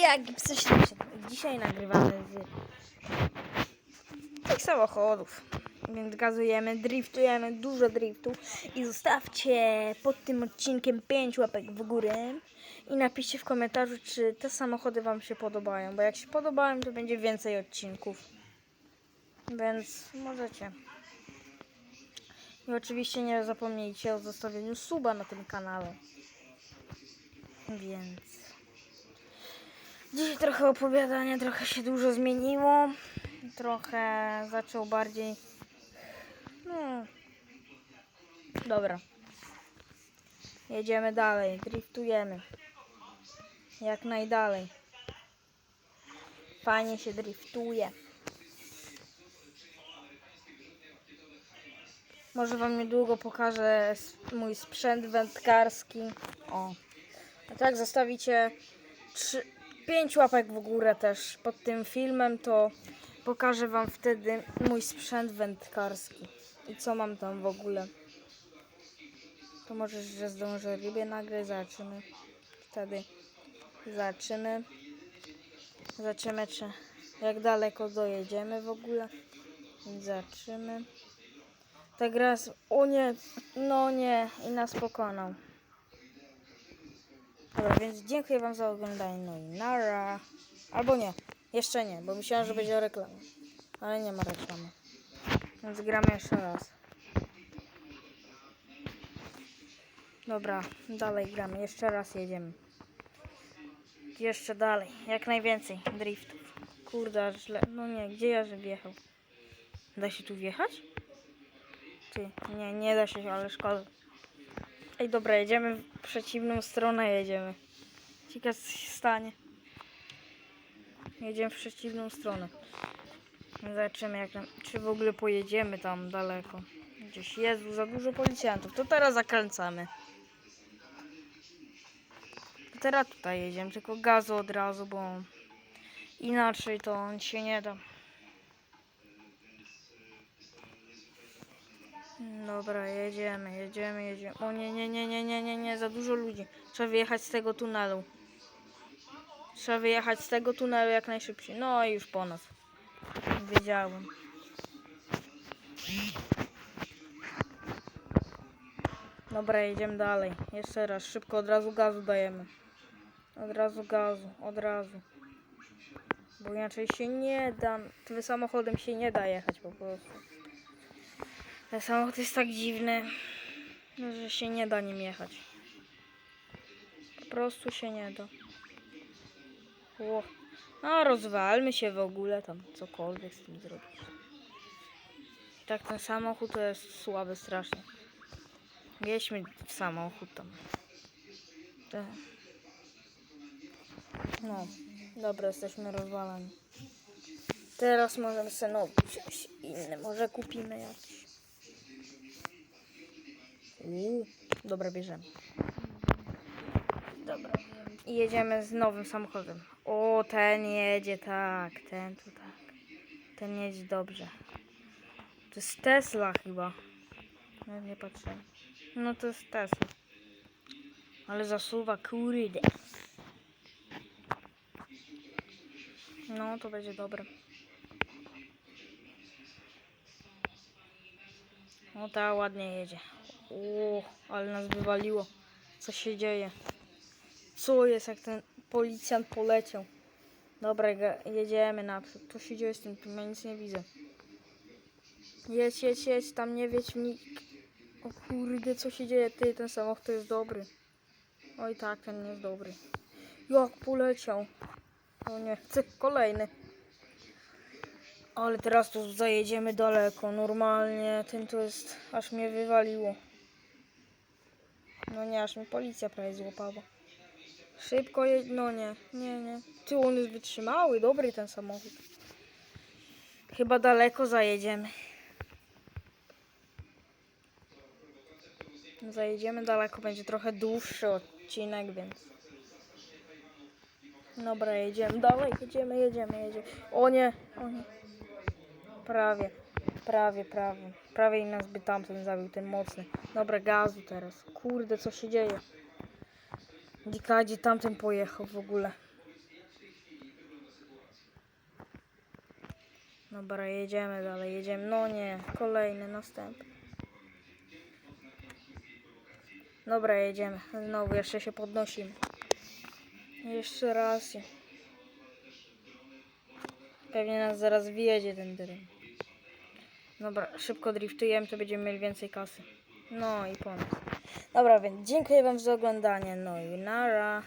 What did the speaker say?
jak coś tam się... Dzisiaj nagrywamy z tych samochodów. Więc gazujemy, driftujemy, dużo driftu. I zostawcie pod tym odcinkiem 5 łapek w górę. I napiszcie w komentarzu, czy te samochody Wam się podobają. Bo jak się podobają, to będzie więcej odcinków. Więc możecie. I oczywiście nie zapomnijcie o zostawieniu suba na tym kanale. Więc... Dzisiaj trochę opowiadania, trochę się dużo zmieniło. Trochę zaczął bardziej. No. Dobra. Jedziemy dalej, driftujemy. Jak najdalej. Fajnie się driftuje. Może wam niedługo pokażę mój sprzęt wędkarski. O. A tak zostawicie 3, 5 łapek w górę też pod tym filmem, to pokażę wam wtedy mój sprzęt wędkarski. I co mam tam w ogóle. To może, że zdążę rybę nagrać, zobaczymy. Wtedy zobaczymy. Zobaczymy, czy jak daleko dojedziemy w ogóle. Więc zobaczymy. Tak raz, o nie, no nie, i nas pokonał. Dobra, więc dziękuję Wam za oglądanie, no i nara. Albo nie, jeszcze nie, bo myślałem, że będzie reklama. Ale nie ma reklamy. Więc gramy jeszcze raz. Dobra, dalej gramy, jeszcze raz jedziemy. Jeszcze dalej, jak najwięcej driftów. Kurde, źle. No nie, gdzie ja żebym wjechał? Da się tu wjechać? Ty, nie, nie da się, ale szkoda. Ej, dobra, jedziemy w przeciwną stronę, jedziemy. Ciekawe, co się stanie. Jedziemy w przeciwną stronę. Zobaczymy, jak tam, czy w ogóle pojedziemy tam daleko. Gdzieś, Jezu, za dużo policjantów. To teraz zakręcamy. Teraz tutaj jedziemy, tylko gazu od razu, bo inaczej to się nie da. Dobra, jedziemy, jedziemy, jedziemy. O nie, nie, nie, nie, nie, nie, nie, za dużo ludzi. Trzeba wyjechać z tego tunelu. Trzeba wyjechać z tego tunelu jak najszybciej. No i już po nas. Wiedziałem. Dobra, jedziemy dalej. Jeszcze raz, szybko, od razu gazu dajemy. Od razu gazu, od razu. Bo inaczej się nie da, tym samochodem się nie da jechać po prostu. Ten samochód jest tak dziwny, że się nie da nim jechać. Po prostu się nie da. Ło. No, rozwalmy się w ogóle tam, cokolwiek z tym zrobić. I tak ten samochód to jest słaby strasznie. Wjedźmy w samochód tam. No, dobra, jesteśmy rozwalani. Teraz możemy sobie no, wziąć inny, może kupimy jakiś. Uuu, dobra, bierzemy. Dobra. I jedziemy z nowym samochodem. O, ten jedzie, tak, ten tu tak. Ten jedzie dobrze. To jest Tesla chyba. No, nie patrzę. No to jest Tesla. Ale zasuwa, kurde. No, to będzie dobre. O, ta ładnie jedzie. O, ale nas wywaliło. Co się dzieje? Co jest, jak ten policjant poleciał? Dobra, jedziemy naprzód. Co się dzieje z tym? Tu ja nic nie widzę. Jedź, jedź, jedź, tam nie wiedź nikt. O kurde, co się dzieje? Ty, ten samochód jest dobry. Oj tak, ten nie jest dobry. Jak poleciał. O nie, chcę kolejny. Ale teraz tu zajedziemy daleko, normalnie. Ten to jest, aż mnie wywaliło. No nie, aż mnie policja prawie złapała. Szybko jedź, no nie, nie, nie. Ty, on jest wytrzymały, dobry ten samochód. Chyba daleko zajedziemy. Zajedziemy daleko, będzie trochę dłuższy odcinek, więc... Dobra, jedziemy dalej, jedziemy, jedziemy, jedziemy. O nie, o nie. Prawie, Prawie, prawie. Prawie i nas by tamten zabił, ten mocny. Dobra, gazu teraz. Kurde, co się dzieje? Dikadzie tamten pojechał w ogóle. Dobra, jedziemy dalej, jedziemy. No nie, kolejny, następny. Dobra, jedziemy. Znowu jeszcze się podnosimy. Jeszcze raz. Pewnie nas zaraz wyjedzie ten teren. Dobra, szybko driftujemy, to będziemy mieli więcej kasy. No i po nas. Dobra, więc dziękuję Wam za oglądanie. No i nara.